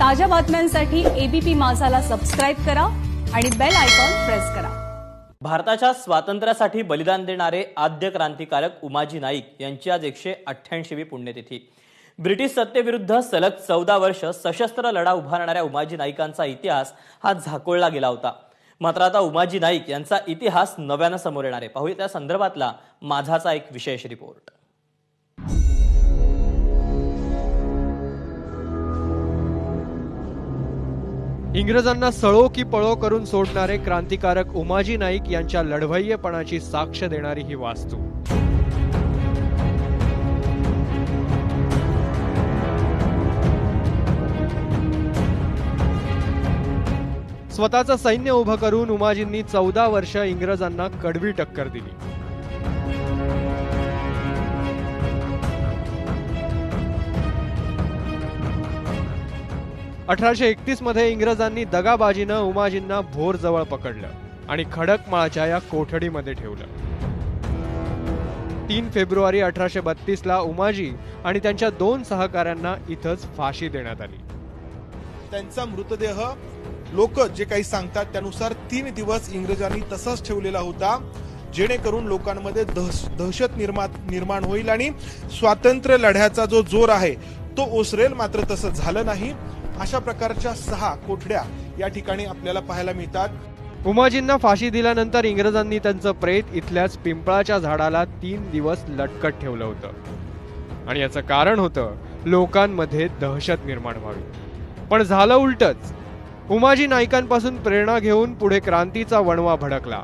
ताज्या बातम्यांसाठी ABP माझाला subscribe करा आणि बेल आयकॉन प्रेस करा. भारताच्या स्वातंत्र्यासाठी बलिदान देणारे आद्य क्रांतिकारक उमाजी नाईक यांची आज एकशे अठ्ठ्याऐंशीवी पुण्यतिथी. ब्रिटिश सत्तेविरुद्ध सलग चौदा वर्ष सशस्त्र लढा उभारणाऱ्या उमाजी नाईकांचा इतिहास हा झाकोळला गेला होता. मात्र आता उमाजी नाईक यांचा इतिहास नव्यानं समोर येणार आहे. पाहूया त्या संदर्भातला माझाचा एक विशेष रिपोर्ट इंग्रजांना सळो की पळो करून सोडणारे क्रांतिकारक उमाजी नाईक यांच्या लढवय्येपणाची साक्ष देणारी ही वास्तू. स्वतःचं सैन्य उभं करून उमाजींनी चौदा वर्ष इंग्रजांना कडवी टक्कर दिली. अठराशे एकतीसमध्ये इंग्रजांनी दगाबाजीनं उमाजींना भोरजवळ पकडलं आणि खडकमाळच्या या कोठडीमध्ये ठेवलं. तीन फेब्रुवारी अठराशे बत्तीसला उमाजी आणि त्यांच्या दोन सहकाऱ्यांना इथंच फाशी देण्यात आली. त्यांचा मृतदेह लोक जे काही सांगतात त्यानुसार तीन दिवस इंग्रजांनी तसाच ठेवलेला होता जेणेकरून लोकांमध्ये दहश- दहशत निर्माण निर्माण होईल आणि स्वातंत्र्य लढ्याचा जो जोर आहे तो ओसरेल मात्र तसं झालं नाही. अशा प्रकारच्या सहा कोठड्या या ठिकाणी आपल्याला पाहायला मिळतात. उमाजींना फाशी दिल्यानंतर इंग्रजांनी त्यांचं प्रेत इथल्याच पिंपळाच्या झाडाला तीन दिवस लटकत ठेवलं होतं. आणि याचं कारण होतं लोकांमध्ये दहशत निर्माण व्हावी. पण झालं उलटच. उमाजी नाईकांपासून प्रेरणा घेऊन पुढे क्रांतीचा वणवा भडकला.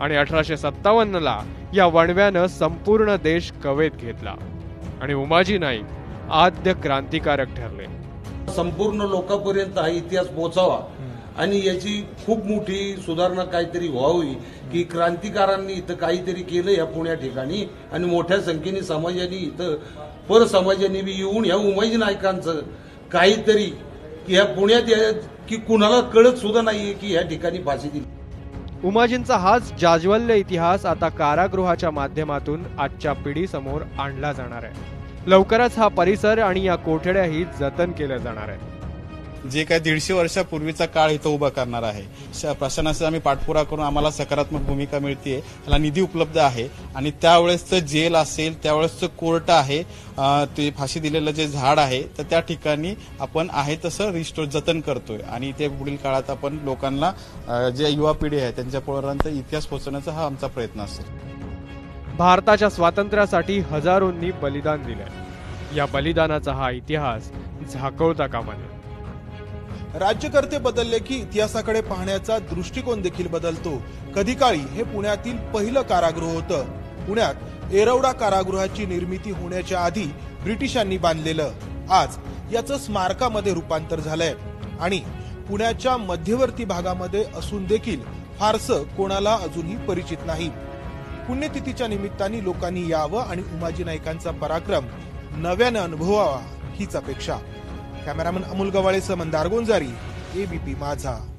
आणि अठराशे सत्तावन्नला या वणव्यानं संपूर्ण देश कवेत घेतला. आणि उमाजी नाईक आद्य क्रांतिकारक ठरले. संपूर्ण लोकांपर्यंत हा इतिहास पोहोचावा. आणि याची खूप मोठी सुधारणा काहीतरी व्हावी की क्रांतिकारांनी इथं काहीतरी केलं या पुण्या ठिकाणी आणि मोठ्या संख्येने समाजाने इथं पर समाजाने बी येऊन या उमाजी नायकांचं काहीतरी की ह्या पुण्यात या की कुणाला कळत सुद्धा नाहीये की या ठिकाणी फाशी दिली. उमाजींचा हाच जाज्वल्य इतिहास आता कारागृहाच्या माध्यमातून आजच्या पिढीसमोर आणला जाणार आहे. लवकरच हा परिसर आणि या कोठड्याही जतन केल्या जाणार आहेत. जे काय दीडशे वर्षापूर्वीचा काळ इथं उभा करणार आहे. प्रशासनाचा आम्ही पाठपुरा करून आम्हाला सकारात्मक भूमिका मिळते त्याला निधी उपलब्ध आहे. आणि त्यावेळेसचं जेल असेल त्यावेळेसचं कोर्ट आहे ते फाशी दिलेलं जे झाड आहे तर त्या ठिकाणी आपण आहे तसं रिस्टोर जतन करतोय. आणि ते पुढील काळात आपण लोकांना जे युवा पिढी आहे त्यांच्यापर्यंत इतिहास पोहोचवण्याचा हा आमचा प्रयत्न असेल. भारताच्या स्वातंत्र्यासाठी हजारोंनी बलिदान दिलंय. या बलिदानाचा हा इतिहास झाकवता कामा नये राज्यकर्ते बदलले की इतिहासाकडे पाहण्याचा दृष्टिकोन देखील बदलतो. कधी काळी हे पुण्यातील पहिलं कारागृह होतं. पुण्यात एरवडा कारागृहाची निर्मिती होण्याच्या आधी ब्रिटिशांनी बांधलेलं. आज याचं स्मारकामध्ये रूपांतर झालंय. आणि पुण्याच्या मध्यवर्ती भागामध्ये असून देखील फारसं कोणाला अजूनही परिचित नाही. पुण्यतिथीच्या निमित्ताने लोकांनी यावं आणि उमाजी नाईकांचा पराक्रम नव्यानं अनुभवावा हीच अपेक्षा. कॅमेरामन अमोल गवाळेसह मंदार गोंजारी एबीपी माझा.